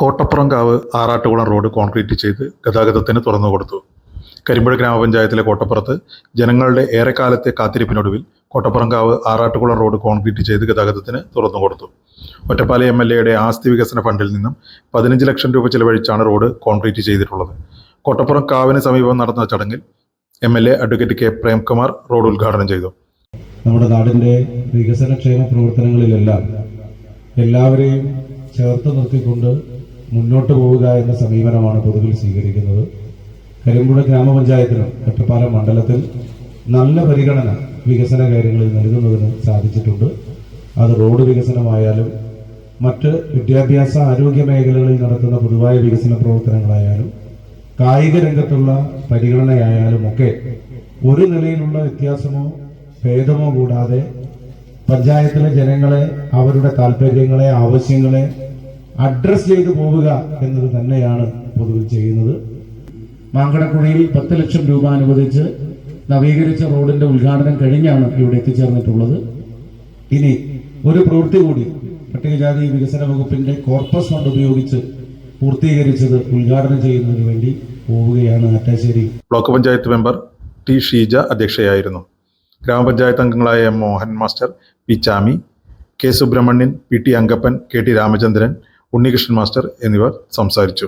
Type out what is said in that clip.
കോട്ടപ്പുറംകാവ് Arattukulam road concrete ചെയ്ത് ഗതാഗതത്തിന് തുറന്നു കൊടുത്തു. കരിമ്പുഴ ഗ്രാമപഞ്ചായത്തിലെ കോട്ടപ്പുറത്ത് ജനങ്ങളുടെ ഏറെക്കാലത്തെ കാത്തിരിപ്പിനൊടുവിൽ കോട്ടപ്പുറംകാവ് ആറാട്ടുകുളം റോഡ് കോൺക്രീറ്റ് ചെയ്ത് ഗതാഗതത്തിന് തുറന്നു കൊടുത്തു. ഒറ്റപ്പാല എം എൽ എയുടെ ആസ്തി വികസന ഫണ്ടിൽ നിന്നും പതിനഞ്ച് ലക്ഷം രൂപ ചെലവഴിച്ചാണ് റോഡ് കോൺക്രീറ്റ് ചെയ്തിട്ടുള്ളത്. കോട്ടപ്പുറം കാവിന് സമീപം നടന്ന ചടങ്ങിൽ M L A advocate K Premkumar road ഉദ്ഘാടനം ചെയ്തു. നമ്മുടെ നാടിന്റെ വികസനക്ഷേമ പ്രവർത്തനങ്ങളിലെല്ലാം എല്ലാവരെയും ചേർത്ത് നിർത്തിക്കൊണ്ട് മുന്നോട്ട് പോവുക എന്ന സമീപനമാണ് പൊതുവിൽ സ്വീകരിക്കുന്നത്. കരിമ്പുഴ ഗ്രാമപഞ്ചായത്തിനും ഒറ്റപ്പാലം മണ്ഡലത്തിൽ നല്ല പരിഗണന വികസന കാര്യങ്ങളിൽ നൽകുന്നതിന് സാധിച്ചിട്ടുണ്ട്. അത് റോഡ് വികസനമായാലും മറ്റ് വിദ്യാഭ്യാസ ആരോഗ്യ മേഖലകളിൽ നടത്തുന്ന പൊതുവായ വികസന പ്രവർത്തനങ്ങളായാലും കായിക രംഗത്തുള്ള പരിഗണനയായാലും ഒക്കെ ഒരു നിലയിലുള്ള വ്യത്യാസമോ ഭേദമോ കൂടാതെ പഞ്ചായത്തിലെ ജനങ്ങളെ അവരുടെ താല്പര്യങ്ങളെ ആവശ്യങ്ങളെ അഡ്രസ് ചെയ്തു പോവുക എന്നത് തന്നെയാണ് പൊതുവിൽ ചെയ്യുന്നത്. മാങ്കടക്കുഴിയിൽ പത്ത് ലക്ഷം രൂപ അനുവദിച്ച് നവീകരിച്ച റോഡിന്റെ ഉദ്ഘാടനം കഴിഞ്ഞാണ് ഇവിടെ എത്തിച്ചേർന്നിട്ടുള്ളത്. ഇനി ഒരു പ്രവൃത്തി കൂടി പട്ടികജാതി വികസന വകുപ്പിന്റെ കോർപ്പസ് ഫണ്ട് ഉപയോഗിച്ച് പൂർത്തീകരിച്ചത് ഉദ്ഘാടനം ചെയ്യുന്നതിന് വേണ്ടി പോവുകയാണ് Attassery block panchayat member T Sheeja അധ്യക്ഷയായിരുന്നു. ഗ്രാമപഞ്ചായത്ത് അംഗങ്ങളായ Mohan master P Chami K Subramanian P T Angappan K T Ramachandran Unnikrishnan master എന്നിവർ സംസാരിച്ചു